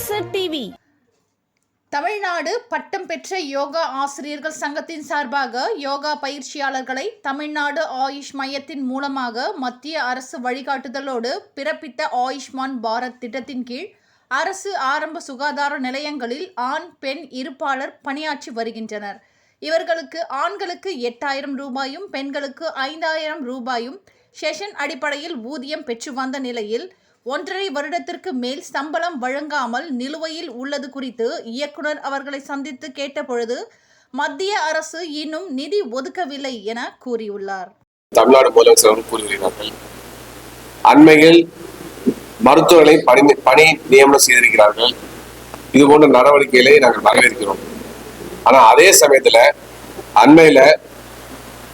அரசு டிவி தமிழ்நாடு பட்டம் பெற்ற யோகா ஆசிரியர்கள் சங்கத்தின் சார்பாக யோகா பயிற்சியாளர்களை தமிழ்நாடு ஆயுஷ் மையத்தின் மூலமாக மத்திய அரசு வழிகாட்டுதலோடு பிறப்பித்த ஆயுஷ்மான் பாரத் திட்டத்தின் கீழ் அரசு ஆரம்ப சுகாதார நிலையங்களில் ஆண் பெண் இருப்பாளர் பணியாற்றி வருகின்றனர். இவர்களுக்கு ஆண்களுக்கு எட்டாயிரம் ரூபாயும் பெண்களுக்கு ஐந்தாயிரம் ரூபாயும் செஷன் அடிப்படையில் ஊதியம் பெற்று வந்த நிலையில் ஒன்றரை வருடத்திற்கு மேல் சம்பளம் வழங்காமல் நிலுவையில் உள்ளது குறித்து இயக்குனர் அவர்களை சந்தித்து கேட்டபொழுது மத்திய அரசு இன்னும் நிதி ஒதுக்கவில்லை என கூறியுள்ளார். தமிழ்நாடு முதலமைச்சர் கூறுகிறார்கள் அண்மையில் மருத்துவர்களை பணி பணி நியமனம் செய்திருக்கிறார்கள். இது போன்ற நடவடிக்கைகளை நாங்கள் வரவேற்கிறோம். ஆனால் அதே சமயத்தில் அண்மையில்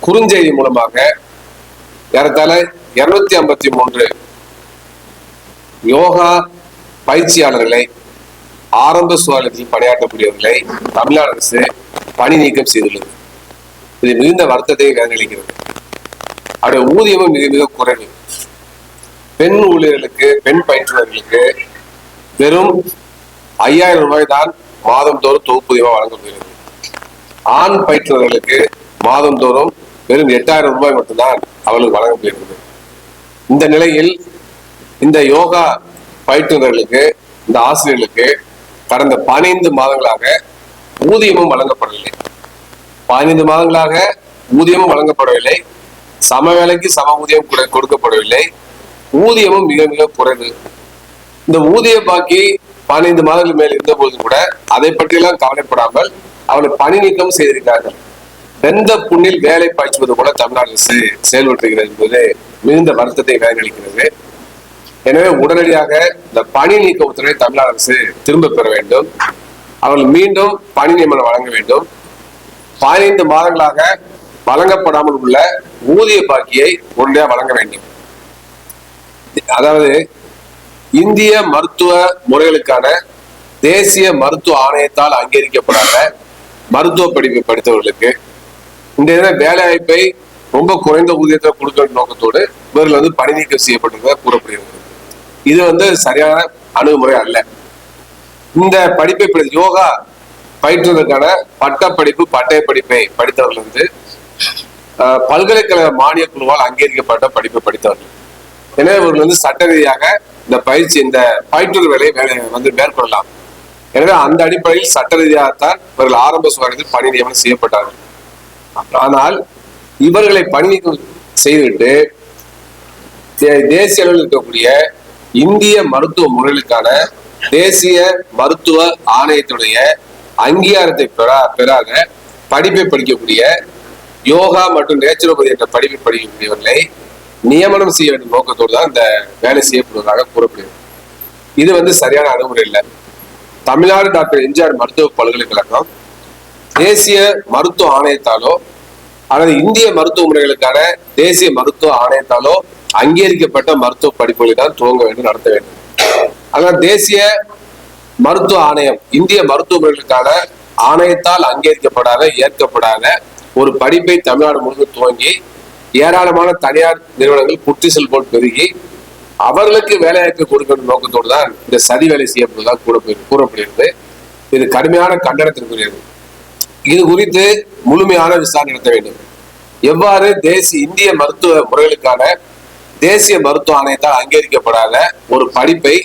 குறுஞ்செய்தி மூலமாக ஏறத்தாழ இருநூத்தி ஐம்பத்தி மூன்று யோகா பயிற்சியாளர்களை ஆரம்ப சுகாதாரத்தில் பணியாற்றக்கூடியவர்களை தமிழ்நாடு அரசு பணி நீக்கம் செய்துள்ளது. இது மிகுந்த வருத்தத்தை வேதனைக்கிறது அவருடைய ஊதியமும் மிக மிக குறைவு. பெண் ஊழியர்களுக்கு பெண் பயிற்றுநர்களுக்கு வெறும் ஐயாயிரம் ரூபாய் தான் மாதந்தோறும் தொகுப்பூதியமாக வழங்கப்படுகிறது. ஆண் பயிற்றுநர்களுக்கு மாதந்தோறும் வெறும் எட்டாயிரம் ரூபாய் மட்டும்தான் அவர்களுக்கு வழங்கப்படுகிறது. இந்த நிலையில் இந்த யோகா பயிற்றுநர்களுக்கு இந்த ஆசிரியர்களுக்கு கடந்த பதினைந்து மாதங்களாக ஊதியமும் வழங்கப்படவில்லை. பதினைந்து மாதங்களாக ஊதியமும் வழங்கப்படவில்லை. சம வேலைக்கு சம ஊதியம் கொடுக்கப்படவில்லை. ஊதியமும் மிக மிக குறைவு. இந்த ஊதிய பாக்கி பதினைந்து மாதங்கள் மேல் இருந்த போது கூட அதை பற்றியெல்லாம் கவலைப்படாமல் அவளை பணி நீக்கம் செய்திருக்கிறார்கள். வெந்த புண்ணில் வேலை பாய்ச்சுவது கூட தமிழ்நாடு அரசு செயல்பட்டுகிறது என்பது மிகுந்த வருத்தத்தை வேதனைக்கிறது எனவே உடனடியாக இந்த பணி நீக்க உத்தரவை தமிழக அரசு திரும்ப பெற வேண்டும். அவர்கள் மீண்டும் பணி நியமனம் வழங்க வேண்டும். பதினைந்து மாதங்களாக வழங்கப்படாமல் உள்ள ஊதிய பாக்கியை உடனடியாக வழங்க வேண்டும். அதாவது இந்திய மருத்துவ முறைகளுக்கான தேசிய மருத்துவ ஆணையத்தால் அங்கீகரிக்கப்படாத மருத்துவ படிப்பு படித்தவர்களுக்கு இந்த வேலை வாய்ப்பை ரொம்ப குறைந்த ஊதியத்தை கொடுக்க நோக்கத்தோடு இவர்கள் வந்து பணி நீக்கம் செய்யப்பட்டிருக்க கூறப்படுகிறது. இது வந்து சரியான அணுகுமுறை அல்ல. இந்த படிப்பை படி யோகா பயிற்றுவதற்கான பட்ட படிப்பு பட்டய படிப்பை படித்தவர்கள் வந்து பல்கலைக்கழக மானிய குழுவால் அங்கீகரிக்கப்பட்ட படிப்பை படித்தவர்கள். எனவே இவர்கள் வந்து சட்ட ரீதியாக இந்த பயிற்சி இந்த பயிற்றுவர் வேலையை வந்து மேற்கொள்ளலாம். எனவே அந்த அடிப்படையில் சட்ட ரீதியாகத்தான் இவர்கள் ஆரம்ப சுகாதாரத்தில் பணி நியமனம் செய்யப்பட்டார்கள். ஆனால் இவர்களை பணி நீக்கம் செய்துவிட்டு தேசிய அளவில் இருக்கக்கூடிய இந்திய மருத்துவ முறைகளுக்கான தேசிய மருத்துவ ஆணையத்துடைய அங்கீகாரத்தை பெறா பெறாத படிப்பை படிக்கக்கூடிய யோகா மற்றும் நேச்சுரோபதி என்ற படிப்பை படிக்கக்கூடியவர்களை நியமனம் செய்ய வேண்டிய நோக்கத்தோடு தான் இந்த வேலை செய்யப்படுவதாக கூறப்படுகிறது. இது வந்து சரியான அணுகுமுறை இல்லை. தமிழ்நாடு டாக்டர் எம்ஜிஆர் மருத்துவ பல்கலைக்கழகம் தேசிய மருத்துவ ஆணையத்தாலோ அல்லது இந்திய மருத்துவ முறைகளுக்கான தேசிய மருத்துவ ஆணையத்தாலோ அங்கீகரிக்கப்பட்ட மருத்துவ படிப்புகளை தான் துவங்க வேண்டும் நடத்த வேண்டும். ஆனால் தேசிய மருத்துவ ஆணையம் இந்திய மருத்துவ முறைகளுக்கான ஆணையத்தால் அங்கீகரிக்கப்படாத ஏற்கப்படாத ஒரு படிப்பை தமிழ்நாடு முழுவதும் துவங்கி ஏராளமான தனியார் நிறுவனங்கள் குட்டிசல் போல் பெருகி அவர்களுக்கு வேலைவாய்ப்பு கொடுக்கணும் நோக்கத்தோடு தான் இந்த சதி வேலை செய்யப்படுவதாக கூறப்படுகிறது. இது கடுமையான கண்டனத்திற்குரியது. இது குறித்து முழுமையான விசாரணை நடத்த வேண்டும். எவ்வாறு தேசிய இந்திய மருத்துவ முறைகளுக்கான தேசிய மருத்துவ ஆணையத்தால் அங்கீகரிக்கப்படாத ஒரு படிப்பை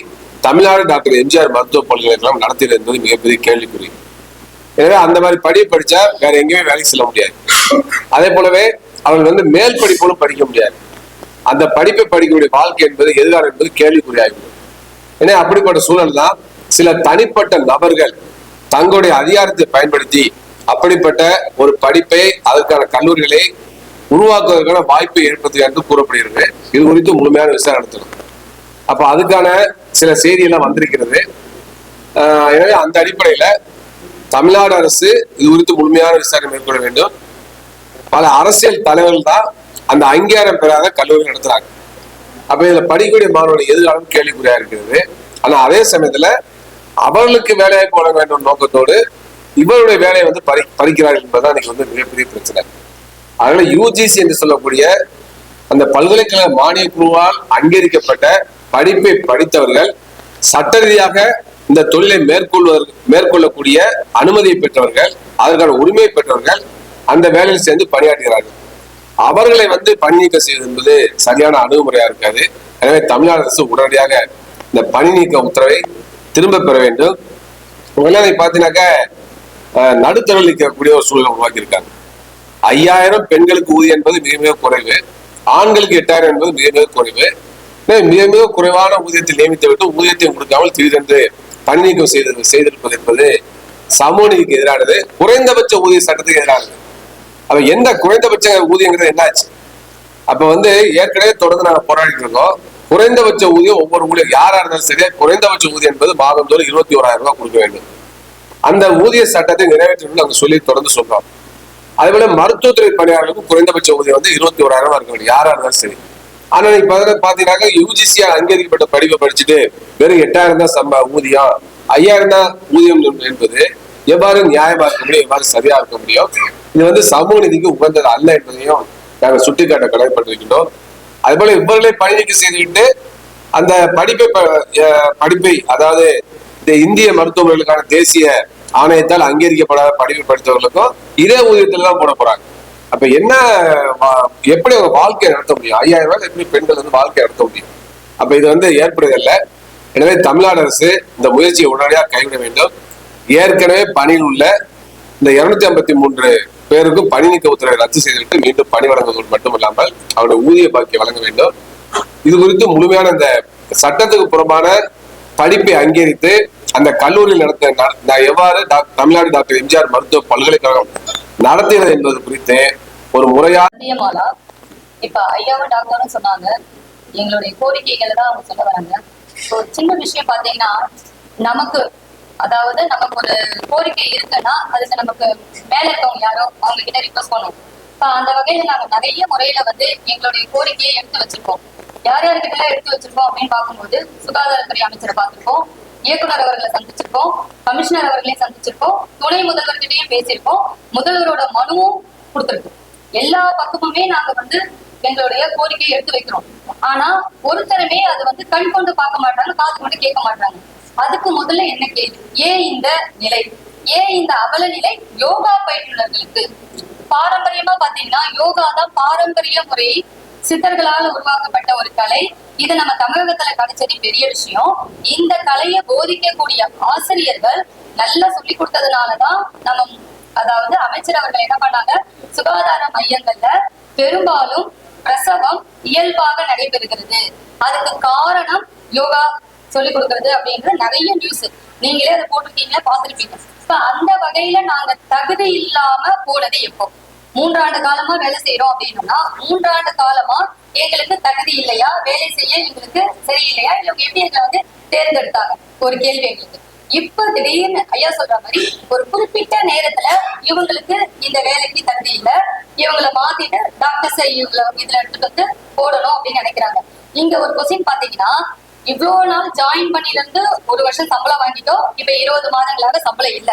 தமிழ்நாடு டாக்டர் எம்ஜிஆர் மருத்துவ பல்கலைக்கழகம் நடத்தியது என்பது மிகப்பெரிய கேள்விக்குறி. எனவே அந்த மாதிரி படிப்பு படிச்சா வேற எங்கேயுமே வேலைக்கு செல்ல முடியாது. அதே போலவே அவர்கள் வந்து மேல் படிப்பும் படிக்க முடியாது. அந்த படிப்பை படிக்கக்கூடிய வாழ்க்கை என்பது எதிர்காலம் என்பது கேள்விக்குறியாகிவிடும். ஏன்னா அப்படிப்பட்ட சூழல் தான் சில தனிப்பட்ட நபர்கள் தங்களுடைய அதிகாரத்தை பயன்படுத்தி அப்படிப்பட்ட ஒரு படிப்பை அதற்கான கல்லூரிகளை உருவாக்குவதற்கான வாய்ப்பை ஏற்படுத்துக என்று கூறப்படுகிறது. இது குறித்து முழுமையான விசாரணை நடத்தணும். அப்ப அதுக்கான சில செய்தியெல்லாம் வந்திருக்கிறது. எனவே அந்த அடிப்படையில தமிழ்நாடு அரசு இது குறித்து முழுமையான விசாரணை மேற்கொள்ள வேண்டும். பல அரசியல் தலைவர்கள் தான் அந்த அங்கீகாரம் பெறாத கல்லூரி நடத்துறாங்க. அப்ப இதுல படிக்கக்கூடிய மாணவர்கள் எதிர்காலம் கேள்விக்குறியா இருக்கிறது. ஆனா அதே சமயத்துல அவர்களுக்கு வேலைவாய்ப்பு வழங்க வேண்டும் நோக்கத்தோடு இவருடைய வேலையை வந்து பறி பறிக்கிறார்கள் என்பதுதான் இன்னைக்கு வந்து மிகப்பெரிய பிரச்சனை. அதனால யூஜிசி என்று சொல்லக்கூடிய அந்த பல்கலைக்கழக மானிய குழுவால் அங்கீகரிக்கப்பட்ட படிப்பை படித்தவர்கள் சட்ட ரீதியாக இந்த தொழிலை மேற்கொள்வதற்கு மேற்கொள்ளக்கூடிய அனுமதியை பெற்றவர்கள் அதற்கான உரிமை பெற்றவர்கள் அந்த வேலையில் சேர்ந்து பணியாற்றுகிறார்கள். அவர்களை வந்து பணி நீக்கம் செய்வது என்பது சரியான அணுகுமுறையா இருக்காது. எனவே தமிழ்நாடு அரசு உடனடியாக இந்த பணி நீக்க உத்தரவை திரும்ப பெற வேண்டும். உடனே பார்த்தீங்கன்னாக்க அஹ், நடுத்தரவில் நிற்கக்கூடிய ஒரு சூழ்நிலை உருவாக்கியிருக்காங்க. ஐயாயிரம் பெண்களுக்கு ஊதியம் என்பது மிக மிக குறைவு. ஆண்களுக்கு எட்டாயிரம் என்பது மிக மிக குறைவு. மிக மிக குறைவான ஊதியத்தில் நியமித்து விட்டு ஊதியத்தை கொடுக்காமல் திடீரென்று பணிநீக்கம் செய்து செய்திருப்பது என்பது சமூக நீதிக்கு எதிரானது. குறைந்தபட்ச ஊதிய சட்டத்துக்கு எதிரானது. அப்ப எந்த குறைந்தபட்ச ஊதியங்கிறது என்னாச்சு? அப்ப வந்து ஏற்கனவே தொடர்ந்து நாங்க போராடிட்டு இருக்கோம். குறைந்தபட்ச ஊதியம் ஒவ்வொரு ஊழியர் யாரா இருந்தாலும் சரி குறைந்தபட்ச ஊதியம் என்பது மாதந்தோறும் இருபத்தி ஓராயிரம் ரூபாய் கொடுக்க வேண்டும். அந்த ஊதிய சட்டத்தை நிறைவேற்றணும்னு நாங்க சொல்லி தொடர்ந்து சொல்றோம். அதே போல மருத்துவத்துறை பணியாளர்களுக்கு குறைந்தபட்ச ஊதியம் வந்து இருபத்தி ஓராயிரம் ரூபாய் இருக்க வேண்டும் யாரா இருந்தாலும் சரி. ஆனா நீங்க பாத்தீங்கன்னா யூஜிசியா அங்கீகரிக்கப்பட்ட படிப்பை படிச்சுட்டு வெறும் எட்டாயிரம் தான் சம்ப ஊதியம். ஐயாயிரம் தான் ஊதியம் என்பது எவ்வாறு நியாயமா இருக்க முடியும் எவ்வாறு சரியா இருக்க முடியும் இது வந்து சமூக நீதிக்கு உகந்தது அல்ல என்பதையும் நாங்கள் சுட்டிக்காட்ட கடமைப்பட்டிருக்கின்றோம். அது போல இவர்களை பயணிக்க நீக்கம் செய்துவிட்டு அந்த படிப்பை படிப்பை அதாவது இந்த இந்திய மருத்துவர்களுக்கான தேசிய ஆணையத்தால் அங்கீகரிக்கப்படாத படிப்பை படித்தவர்களுக்கும் இதே ஊதியத்தில் தான் போட போறாங்க. அப்ப என்ன வா- எப்படி அவங்க வாழ்க்கையை நடத்த முடியும்? ஐயாயிரம் ரூபாய் எப்படி பெண்கள் வந்து வாழ்க்கையை நடத்த முடியும்? அப்ப இது வந்து ஏற்படுதல்ல எனவே தமிழ்நாடு அரசு இந்த முயற்சியை உடனடியாக கைவிட வேண்டும். ஏற்கனவே பணியில் உள்ள இந்த இருநூத்தி ஐம்பத்தி மூன்று பேருக்கும் பணி நீக்க உத்தரவை ரத்து செய்துவிட்டு மீண்டும் பணி வழங்குவதோடு மட்டுமல்லாமல் அவருடைய ஊதிய பாக்கியை வழங்க வேண்டும். இது குறித்து முழுமையான இந்த சட்டத்துக்கு புறம்பான படிப்பை அங்கீகரித்து அந்த கல்லூரியில் நடத்த எவ்வாறு தமிழ்நாடு டாக்டர் எம்ஜிஆர் மருத்துவ பல்கலைக்கழகம் நடத்துகிறது என்பது குறித்து ஒரு முறையான இப்ப ஐயாவும் டாக்டரும் சொன்னாங்க. எங்களுடைய கோரிக்கைகளை தான் அவங்க சொல்ல வராங்க. ஒரு சின்ன விஷயம் பாத்தீங்கன்னா நமக்கு அதாவது நமக்கு ஒரு கோரிக்கை இருக்குன்னா அதுக்கு நமக்கு மேல இருக்கவங்க யாரோ அவங்க கிட்ட ரிக்வஸ்ட் பண்ணுவோம். இப்ப அந்த வகையில நாங்க நிறைய முறையில வந்து எங்களுடைய கோரிக்கையை எடுத்து வச்சிருக்கோம். யார் யார்கிட்ட எடுத்து வச்சிருக்கோம் அப்படின்னு பார்க்கும்போது சுகாதாரத்துறை அமைச்சரை பார்த்திருக்கோம் இயக்குனர் அவர்களை சந்திச்சிருக்கோம் கமிஷனர் அவர்களையும் சந்திச்சிருக்கோம் துணை முதல்வர்கிட்டையும் பேசியிருக்கோம் முதல்வரோட மனுவும் கொடுத்துருக்கோம். எல்லா பக்கமுமே நாங்க வந்து எங்களுடைய கோரிக்கையை எடுத்து வைக்கிறோம். ஆனா ஒருத்தருமே அது வந்து கண் கொண்டு பார்க்க மாட்டாங்க காது கொண்டு கேட்க மாட்டாங்க. அதுக்கு முதல்ல என்ன கேள்வி? ஏன் இந்த நிலை? ஏன் இந்த அவல நிலை யோகா பயிற்றுனர்களுக்கு? பாரம்பரியமா பாத்தீங்கன்னா யோகா தான் பாரம்பரிய முறை சித்தர்களால் உருவாக்கப்பட்ட ஒரு கலை. இது நம்ம தமிழகத்துல கிடைச்சது பெரிய விஷயம். இந்த கலையை போதிக்கக்கூடிய ஆசிரியர்கள் நல்லா சொல்லி கொடுத்ததுனாலதான் நம்ம அதாவது அமைச்சர் அவர்கள் என்ன பண்ணாங்க? சுகாதார மையங்கள்ல பெரும்பாலும் பிரசவம் இயல்பாக நடைபெறுகிறது. அதுக்கு காரணம் யோகா சொல்லி கொடுக்கறது அப்படின்ற நிறைய நியூஸ் நீங்களே அதை போட்டிருக்கீங்க பார்த்திருப்பீங்க. இப்ப அந்த வகையில நாங்க தகுதி இல்லாம போனது எப்போ? மூன்றாண்டு காலமா வேலை செய்யறோம் அப்படின்னா மூன்றாண்டு காலமா எங்களுக்கு தகுதி இல்லையா? வேலை செய்ய எங்களுக்கு சரியில்லையா? இல்ல இவங்க எப்படி எங்களை வந்து தேர்ந்தெடுத்தாங்க? ஒரு கேள்வி எங்களுக்கு. இப்ப திடீர்னு ஐயா சொல்ற மாதிரி ஒரு குறிப்பிட்ட நேரத்துல இவங்களுக்கு இந்த வேலைக்கு தகுதி இல்ல. இவங்களை மாத்திட்டு டாக்டர்ஸ் இவங்களை இதுல எடுத்துட்டு வந்து போடணும் அப்படின்னு நினைக்கிறாங்க. இங்க ஒரு கொஸ்டின் பாத்தீங்கன்னா இவ்வளவு நாள் ஜாயின் பண்ணில இருந்து ஒரு வருஷம் சம்பளம் வாங்கிட்டோம். இப்ப இருபது மாதங்களாக சம்பளம் இல்ல.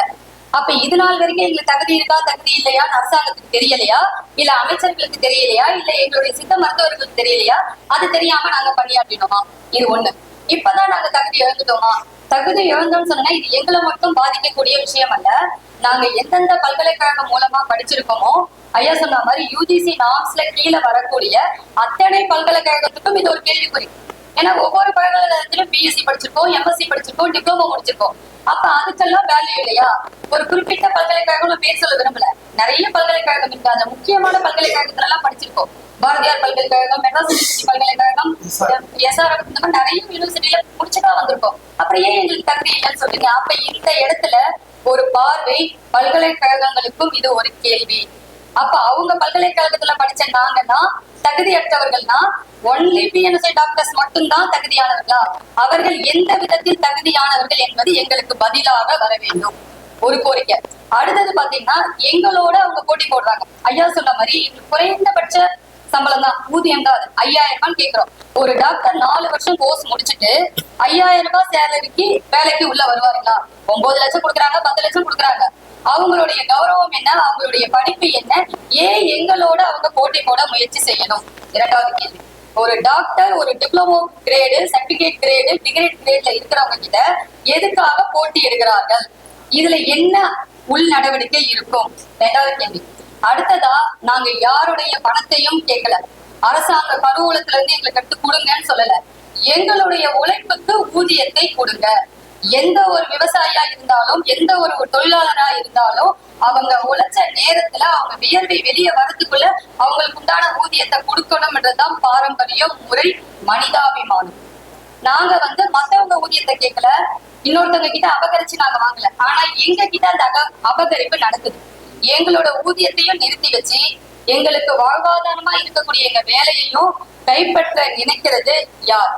அப்ப இது நாள் வரைக்கும் எங்களுக்கு தகுதி இருக்கா தகுதி இல்லையான்னு அரசாங்கத்துக்கு தெரியலையா? இல்ல அமைச்சர்களுக்கு தெரியலையா? இல்ல எங்களுடைய சித்த மருத்துவர்களுக்கு தெரியலையா? அது தெரியாம நாங்க பணியாற்றினோமா இது ஒண்ணு. இப்பதான் நாங்க தகுதி இழந்துட்டோமா? தகுதி இழந்தோம்னு சொன்னா இது எங்களை மட்டும் பாதிக்கக்கூடிய விஷயம் அல்ல. நாங்க எந்தெந்த பல்கலைக்கழகம் மூலமா படிச்சிருக்கோமோ ஐயா சொன்ன மாதிரி யூஜிசி நாம்ஸ்ல கீழே வரக்கூடிய அத்தனை பல்கலைக்கழகத்துக்கும் இது ஒரு கேள்விக்குறி. ஏன்னா ஒவ்வொரு பல்கலைக்கழகத்திலும் பிஎஸ்சி படிச்சிருக்கோம் எம்எஸ்சி படிச்சிருக்கோம் டிப்ளமோ முடிச்சிருக்கோம் அப்ப அதுக்கெல்லாம் வேல்யூ இல்லையா? ஒரு குறிப்பிட்ட பல்கலைக்கழகம் பேர் சொல்ல விரும்பல. நிறைய பல்கலைக்கழகம் இருக்கு. அந்த முக்கியமான பல்கலைக்கழகத்துல எல்லாம் படிச்சிருக்கோம் பாரதியார் பல்கலைக்கழகம் மெட்ராஸ் யூனிவர்சிட்டி பல்கலைக்கழகம் எஸ்ஆர்எம் இந்த மாதிரி நிறைய யூனிவர்சிட்டியில முடிச்சுதான் வந்திருக்கோம். அப்புறம் ஏன் எங்களுக்கு தகுதி இல்லைன்னு சொல்றீங்க? அப்ப இந்த இடத்துல ஒரு பார்வை பல்கலைக்கழகங்களுக்கும் இது ஒரு கேள்வி. அப்ப அவங்க பல்கலைக்கழகத்துல படிச்ச நாங்கன்னா தகுதியற்றவர்கள்னா ஒன்லி பிஎன்எஸ்ஐ டாக்டர்ஸ் மட்டும்தான் தகுதியானவர்களா? அவர்கள் எந்த விதத்தில் தகுதியானவர்கள் என்பது எங்களுக்கு பதிலாக வர வேண்டும். ஒரு கோரிக்கை. அடுத்தது பாத்தீங்கன்னா எங்களோட அவங்க போட்டி போடுறாங்க. ஐயா சொன்ன மாதிரி குறைந்தபட்ச சம்பளம் தான் ஊதியம் தான் ஐயாயிரம் ரூபான்னு கேக்குறோம். ஒரு டாக்டர் நாலு வருஷம் கோர்ஸ் முடிச்சுட்டு ஐயாயிரம் ரூபாய் சேலரிக்கு வேலைக்கு உள்ள வருவாருங்களா? ஒன்பது லட்சம் கொடுக்குறாங்க பத்து லட்சம் கொடுக்குறாங்க. அவங்களுடைய கௌரவம் என்ன? அவங்களுடைய படிப்பு என்ன? ஏன் எங்களோட அவங்க போட்டி போட முயற்சி செய்யணும்? இரண்டாவது கேள்வி. ஒரு டாக்டர் ஒரு diploma grade certificate grade degree கிரேட்ல இருக்கிறவங்க கிட்ட எதுக்காக போட்டி எடுக்கிறார்கள்? இதுல என்ன உள் நடவடிக்கை இருக்கும்? ரெண்டாவது கேள்வி. அடுத்ததா நாங்க யாருடைய பணத்தையும் கேட்கல. அரசாங்க கருவூலத்துல இருந்து எங்களுக்கு எடுத்து கொடுங்கன்னு சொல்லல. எங்களுடைய உழைப்புக்கு ஊதியத்தை கொடுங்க. எந்த ஒரு விவசாயியா இருந்தாலும் எந்த ஒரு தொழிலாளரா இருந்தாலும் அவங்க உழைச்ச நேரத்துல அவங்க வியர்வை வெளியே வரதுக்குள்ள அவங்களுக்கு உண்டான ஊதியத்தை கொடுக்கணும்ன்றதுதான் பாரம்பரியம் முறை மனிதாபிமானம். நாங்க வந்து மத்தவங்க ஊதியத்தை கேட்கல. இன்னொருத்தவங்க கிட்ட அபகரிச்சு நாங்க வாங்கல. ஆனா எங்க கிட்ட அந்த அக- அபகரிப்பு நடக்குது. எங்களோட ஊதியத்தையும் நிறுத்தி வச்சு எங்களுக்கு வாழ்வாதாரமா இருக்கக்கூடிய எங்க வேலையையும் கைப்பற்ற நினைக்கிறது யார்?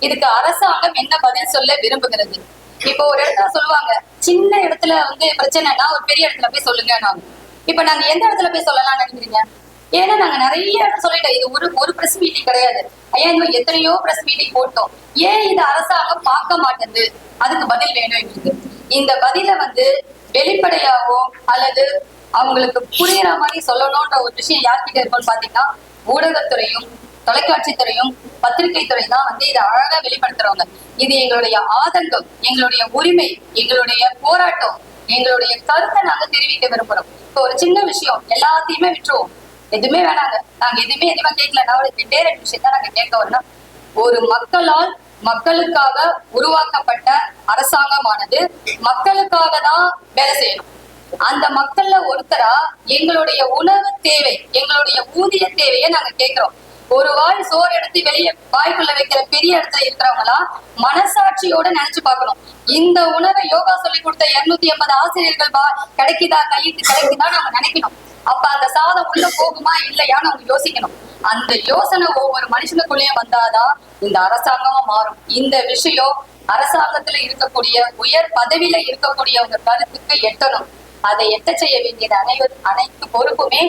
இதுக்கு அரசாங்கம் என்ன பதில் சொல்ல விரும்புகிறது? இப்போ ஒரு இடத்துல சொல்லுவாங்க சின்ன இடத்துல வந்து பிரச்சனைனா ஒரு பெரிய இடத்துல போய் சொல்லுங்க நாங்க இப்ப நாங்க எந்த இடத்துல போய் சொல்லலாம்னு நினைக்கிறீங்க? ஏன்னா நாங்க நிறைய இடத்துல சொல்லிட்டோம் இது ஒரு ஒரு பிரஸ் மீட்டிங் கிடையாது. ஐயா இன்னும் எத்தனையோ பிரஸ் மீட்டிங் போட்டோம். ஏன் இது அரசாங்கம் பார்க்க மாட்டேங்குது? அதுக்கு பதில் வேணும் எங்களுக்கு. இந்த பதில வந்து வெளிப்படையாவோ அல்லது அவங்களுக்கு புரியுற மாதிரி சொல்லணும்ன்ற ஒரு விஷயம் யார்கிட்ட இருக்கும்னு பாத்தீங்கன்னா ஊடகத்துறையும் தொலைக்காட்சி துறையும் பத்திரிகை துறை தான் வந்து இதை அழகா வெளிப்படுத்துறவங்க. இது எங்களுடைய ஆதங்கம் எங்களுடைய உரிமை எங்களுடைய போராட்டம் எங்களுடைய கருத்தை நாங்க தெரிவிக்க விரும்புறோம். இப்போ ஒரு சின்ன விஷயம் எல்லாத்தையுமே விட்டுருவோம். எதுவுமே வேணாங்க. நாங்க எதுவுமே எதுவுமே கேட்கலன்னா ஒரு ரெண்டே ரெண்டு விஷயம் தான் நாங்க கேட்க வரணும். ஒரு மக்களால் மக்களுக்காக உருவாக்கப்பட்ட அரசாங்கமானது மக்களுக்காக தான் வேலை செய்யணும். அந்த மக்கள்ல ஒருத்தரா எங்களுடைய உணவு தேவை எங்களுடைய ஊதிய தேவையை நாங்க கேட்கிறோம். ஒரு வாய் சோறு எடுத்து வெளியே வாய்க்குள்ள வைக்கிற பெரிய இடத்துல இருக்கிறவங்களா மனசாட்சியோட நினைச்சு பார்க்கணும். இந்த உணவை யோகா சொல்லி கொடுத்த இருநூத்தி எண்பது ஆசிரியர்கள் பா கிடைக்குதா கையிட்டு கிடைக்குதா நாங்க நினைக்கணும். அப்ப அந்த சாதம் உள்ள போகுமா இல்லையான்னு அவங்க யோசிக்கணும். அந்த யோசனை ஒவ்வொரு மனுஷனுக்குள்ளேயும் வந்தாதான் இந்த அரசாங்கமும் மாறும். இந்த விஷயம் அரசாங்கத்துல இருக்கக்கூடிய உயர் பதவியில இருக்கக்கூடியவங்க கருத்துக்கு எட்டணும். அதை எட்ட செய்ய வேண்டியது அனைவரும் அனைத்து பொறுப்புமே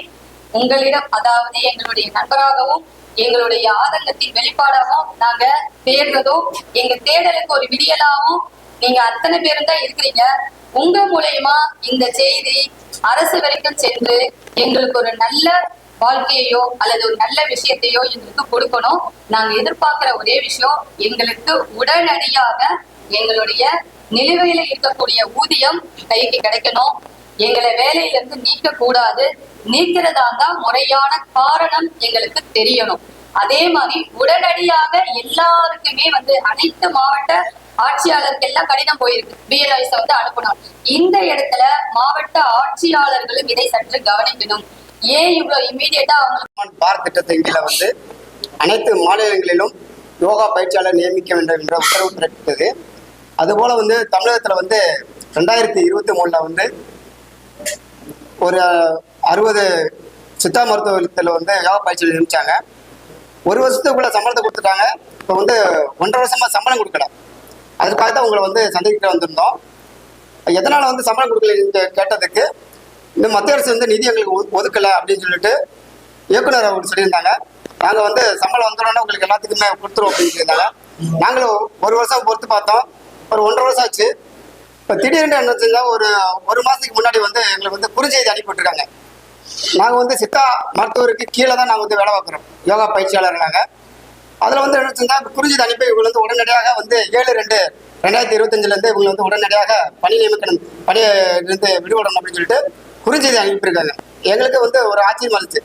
உங்களிடம் அதாவது எங்களுடைய நண்பராகவும் எங்களுடைய ஆதங்கத்தின் வெளிப்பாடாகவும் நாங்க தேடுறதும் எங்க தேடலுக்கு ஒரு விடியலாகவும் நீங்க அத்தனை பேரும் தான் இருக்கிறீங்க. உங்க மூலயமா இந்த செய்தி அரசு வரைக்கும் சென்று எங்களுக்கு ஒரு நல்ல வாழ்க்கையையோ அல்லது ஒரு நல்ல விஷயத்தையோ எங்களுக்கு கொடுக்கணும். நாங்க எதிர்பார்க்கிற ஒரே விஷயம் எங்களுக்கு உடனடியாக எங்களுடைய நிலுவையில இருக்கக்கூடிய ஊதியம் கைக்கு கிடைக்கணும். எங்களை வேலையில இருந்து நீக்க கூடாது நீக்கிறதா தான் முறையான காரணம் எங்களுக்கு தெரியணும். அதே மாதிரி உடனடியாக எல்லாருக்குமே வந்து அனைத்து மாவட்ட ஆட்சியாளருக்கு எல்லாம் கடிதம் போயிருக்கு. பிஎல்ஐஸ் வந்து அனுப்பணும். இந்த இடத்துல மாவட்ட ஆட்சியாளர்களும் இதை சற்று கவனிக்கணும். ஏன் இவ்வளவு இம்மீடியட்டா அவங்க பார் பாரத் திட்டத்தின் கீழே வந்து அனைத்து மாநிலங்களிலும் யோகா பயிற்சியாளர் நியமிக்க வேண்டும் என்ற உத்தரவு பிறப்பித்தது. அதுபோல வந்து தமிழகத்துல வந்து ரெண்டாயிரத்தி இருபத்தி மூணுல வந்து ஒரு அறுபது சித்தா மருத்துவத்தில் வந்து யோகா பயிற்சி நிமிச்சாங்க ஒரு வருஷத்துக்குள்ள சம்பளத்தை கொடுத்துட்டாங்க. இப்போ வந்து ஒன்றரை வருஷமா சம்பளம் கொடுக்கல. அதுக்காக தான் உங்களை வந்து சந்திக்க வந்திருந்தோம். எதனால வந்து சம்பளம் கொடுக்கல கேட்டதுக்கு இந்த மத்திய அரசு வந்து நிதி எங்களுக்கு ஒதுக்கலை அப்படின்னு சொல்லிட்டு இயக்குனர் அவர் சொல்லியிருந்தாங்க. நாங்கள் வந்து சம்பளம் வந்தோடனே உங்களுக்கு எல்லாத்துக்குமே கொடுத்துருவோம் அப்படின்னு சொல்லியிருந்தாங்க. நாங்களும் ஒரு வருஷம் பொறுத்து பார்த்தோம். ஒரு ஒன்றரை வருஷம் ஆச்சு. இப்போ திடீர்னு என்ன செஞ்சா ஒரு ஒரு மாதத்துக்கு முன்னாடி வந்து எங்களுக்கு வந்து குறுஞ்செய்தி அனுப்பிவிட்டுருக்காங்க. நாங்கள் வந்து சித்தா மருத்துவருக்கு கீழே தான் நாங்கள் வந்து வேலை பார்க்குறோம். யோகா பயிற்சியாளர் நாங்கள் அதில் வந்து என்ன செஞ்சா குறுஞ்செய்தி அனுப்பி இவங்க வந்து உடனடியாக வந்து ஏழு ரெண்டு ரெண்டாயிரத்தி இருபத்தஞ்சிலேருந்து இவங்க வந்து உடனடியாக பணி நியமிக்கணும் பணியிலிருந்து விடுபடணும் அப்படின்னு சொல்லிட்டு குறுஞ்செய்தி அனுப்பியிருக்காங்க. எங்களுக்கு வந்து ஒரு ஆச்சரியம் இருந்துச்சு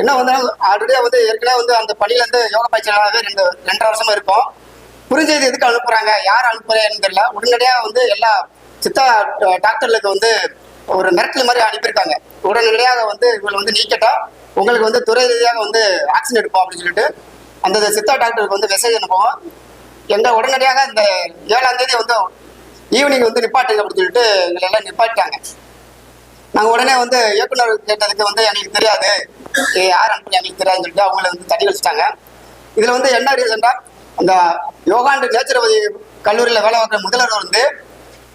என்ன வந்து ஆல்ரெடியாக வந்து ஏற்கனவே வந்து அந்த பணியிலேருந்து யோகா பயிற்சியாளராகவே ரெண்டு ரெண்டரை வருஷமா இருப்போம். குறுஞ்செய்தி எதுக்கு அனுப்புறாங்க? யார் அனுப்புறேன்னு தெரியல. உடனடியாக வந்து எல்லா சித்தா டாக்டர்களுக்கு வந்து ஒரு மிரட்டல் மாதிரி அனுப்பியிருக்காங்க. உடனடியாக வந்து இவங்களை வந்து நீக்கட்டா உங்களுக்கு வந்து துறை ரீதியாக வந்து ஆக்ஷன் எடுப்போம் அப்படின்னு சொல்லிட்டு அந்த சித்தா டாக்டருக்கு வந்து மெசேஜ் அனுப்புவோம். எங்க உடனடியாக இந்த ஏழாம் தேதி வந்து ஈவினிங் வந்து நிப்பாட்டுங்க அப்படின்னு சொல்லிட்டு எங்களை எல்லாம் நிப்பாட்டிட்டாங்க. நாங்கள் உடனே வந்து இயக்குனர் கேட்டதுக்கு வந்து எனக்கு தெரியாது. ஏ, யார் அனுப்பி எங்களுக்கு தெரியாதுன்னு சொல்லிட்டு அவங்கள வந்து தடி வச்சுட்டாங்க. இதில் வந்து என்ன ரீசன்டா அந்த யோகாண்டு நேச்சுரபதி கல்லூரியில் வேலை பார்க்குற முதல்வர் வந்து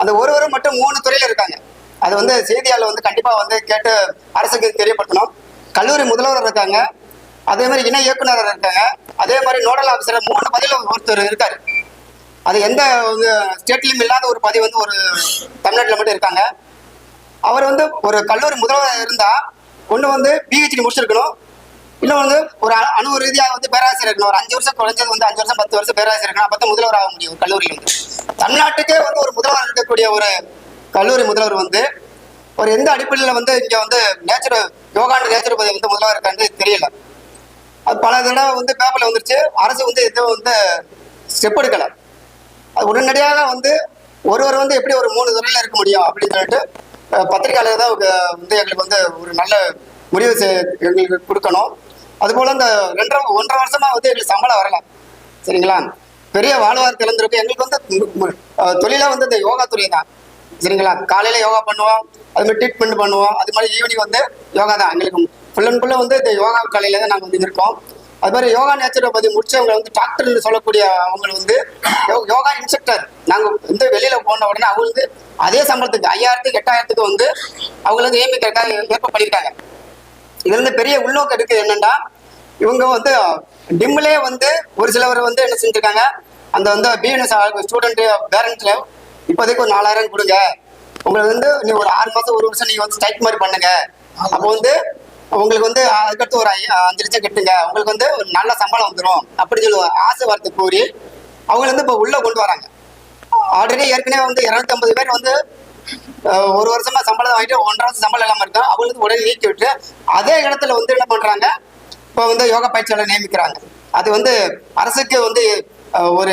அந்த ஒருவரும் மட்டும் மூணு துறையில் இருக்காங்க. அது வந்து செய்தியாளர் வந்து கண்டிப்பாக வந்து கேட்டு அரசுக்கு தெரியப்படுத்தணும். கல்லூரி முதல்வர் இருக்காங்க. அதே மாதிரி இணை இயக்குனர் இருக்காங்க. அதே மாதிரி நோடல் ஆஃபீஸர் மூணு பதிவில் ஒருத்தர் இருக்காரு. அது எந்த ஸ்டேட்லையும் இல்லாத ஒரு பதிவு வந்து ஒரு தமிழ்நாட்டில் மட்டும் இருக்காங்க. அவர் வந்து ஒரு கல்லூரி முதல்வர் இருந்தா ஒன்று வந்து பிஹெச்டி முடிச்சிருக்கணும். இன்னும் வந்து ஒரு அ- அணு ரீதியாக வந்து பேராசிரியர் இருக்கணும் ஒரு அஞ்சு வருஷம் குறைஞ்சது வந்து அஞ்சு வருஷம் பத்து வருஷம் பேராசிரியர் இருக்கணும் அப்போ முதல்வர் ஆக முடியும் ஒரு கல்லூரியில் வந்து தமிழ்நாட்டுக்கே வந்து ஒரு முதல்வர் இருக்கக்கூடிய ஒரு கல்லூரி முதல்வர் வந்து ஒரு எந்த அடிப்படையில் வந்து இங்கே வந்து நேச்சுரல் யோகாண்டு நேச்சுரோபதி வந்து முதல்வர் இருக்கான்னு தெரியல. அது பல தடவை வந்து பேப்பரில் வந்துருச்சு. அரசு வந்து எதுவும் வந்து ஸ்டெப் எடுக்கலை. அது உடனடியாக வந்து ஒருவர் வந்து எப்படி ஒரு மூணு துறையில் இருக்க முடியும் அப்படின்னு சொல்லிட்டு பத்திரிகையாளர் பத்திரிக்கையாளர் தான் வந்து எங்களுக்கு வந்து ஒரு நல்ல முடிவு எங்களுக்கு கொடுக்கணும். அதுபோல் இந்த ரெண்டரை ஒன்றரை வருஷமா வந்து எங்களுக்கு சம்பளம் வரல. சரிங்களா? பெரிய வாழ்வார் திறந்திருக்கு. எங்களுக்கு வந்து தொழிலாக தொழிலா வந்து இந்த யோகா துறை தான். சரிங்களா? காலையில யோகா பண்ணுவோம். அது மாதிரி ட்ரீட்மெண்ட் பண்ணுவோம். அது மாதிரி ஈவினிங் வந்து யோகா தான். எங்களுக்கு ஃபுல் அண்ட் ஃபுல்லாக வந்து இந்த யோகா கலையில தான் நாங்கள் வந்து இருக்கோம் அது மாதிரி யோகா நேச்சரை பற்றி முடிச்சவங்க வந்து டாக்டர்னு சொல்லக்கூடிய அவங்க வந்து யோ- யோகா இன்ஸ்ட்ரக்டர் நாங்கள் வந்து வெளியில போன உடனே அவங்க வந்து அதே சம்பளத்துக்கு ஐயாயிரத்துக்கு எட்டாயிரத்துக்கு வந்து அவங்கள வந்து நியமிக்கிறதுக்காக ஏற்பாடு பண்ணியிருக்காங்க. இதுல இருந்து பெரிய உள்நோக்கம் இருக்குது என்னென்னா இவங்க வந்து டிம்லே வந்து ஒரு சிலவர் வந்து என்ன செஞ்சிருக்காங்க அந்த வந்து பிஎன்எஸ் ஸ்டூடெண்ட் பேரண்ட்ஸில் இப்போதைக்கு ஒரு நாலாயிரம் கொடுங்க. உங்களுக்கு வந்து நீ ஒரு ஆறு மாசம் ஒரு வருஷம் நீங்கள் வந்து ஸ்ட்ரைக் மாதிரி பண்ணுங்க. அப்போ வந்து உங்களுக்கு வந்து அதுக்கடுத்து ஒரு அஞ்சு லட்சம் கட்டுங்க. உங்களுக்கு வந்து ஒரு நல்ல சம்பளம் வந்துடும் அப்படின்னு சொல்லி ஆசை வார்த்தை கூறி அவங்கள வந்து இப்போ உள்ள கொண்டு வராங்க. ஆல்ரெடி ஏற்கனவே வந்து இரநூத்தம்பது பேர் வந்து ஒரு வருஷமா சம்பளம் வாங்கிட்டு ஒன்றரை வருஷம் சம்பளம் இல்லாம இருக்கும் அவங்களுக்கு உடனே நீக்கி விட்டு அதே இடத்துல வந்து என்ன பண்றாங்க இப்போ வந்து யோகா பயிற்சியாளர் நியமிக்கிறாங்க. அது வந்து அரசுக்கு வந்து ஒரு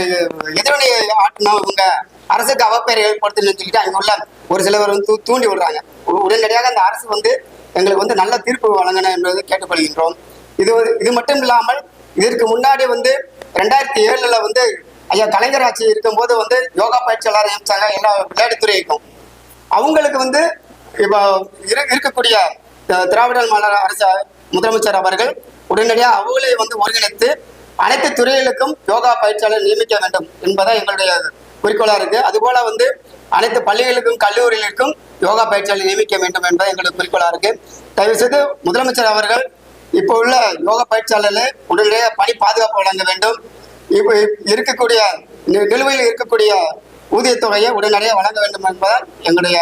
எதிரணி ஆட்டணும். இவங்க அரசுக்கு அவப்பெயரை ஏற்படுத்தணும்னு சொல்லிட்டு அங்கே உள்ள ஒரு சிலவர் வந்து தூண்டி விடுறாங்க. உடனடியாக அந்த அரசு வந்து எங்களுக்கு வந்து நல்ல தீர்ப்பு வழங்கணும் என்பதை கேட்டுக்கொள்கின்றோம். இது இது மட்டும் இல்லாமல் இதற்கு முன்னாடி வந்து ரெண்டாயிரத்தி ஏழுல வந்து ஐயா கலைஞர் ஆட்சி இருக்கும்போது வந்து யோகா பயிற்சியாளர் நியமிச்சாங்க. எல்லா விளையாட்டுத்துறைக்கும். அவங்களுக்கு வந்து இப்போ இரு- இருக்கக்கூடிய திராவிட மாநில அரசு முதலமைச்சர் அவர்கள் உடனடியாக அவங்களே வந்து ஒருங்கிணைத்து அனைத்து துறைகளுக்கும் யோகா பயிற்சியாளர் நியமிக்க வேண்டும் என்பதா எங்களுடைய குறிக்கோளாக இருக்குது அதுபோல் வந்து அனைத்து பள்ளிகளுக்கும் கல்லூரிகளுக்கும் யோகா பயிற்சியாளர் நியமிக்க வேண்டும் என்பது எங்களுடைய குறிக்கோளாக இருக்குது தயவு செய்து முதலமைச்சர் அவர்கள் இப்போ உள்ள யோகா பயிற்சியாளர்களை உடனடியாக பணி பாதுகாப்பு வழங்க வேண்டும். இப்போ இருக்கக்கூடிய நிலுவையில் இருக்கக்கூடிய ஊதியத்தொகையை உடனடியாக வழங்க வேண்டும் என்பதால் எங்களுடைய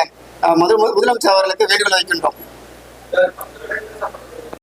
முதல் முதலமைச்சர் அவர்களுக்கு வேண்டுகோள் வைக்கின்றோம்.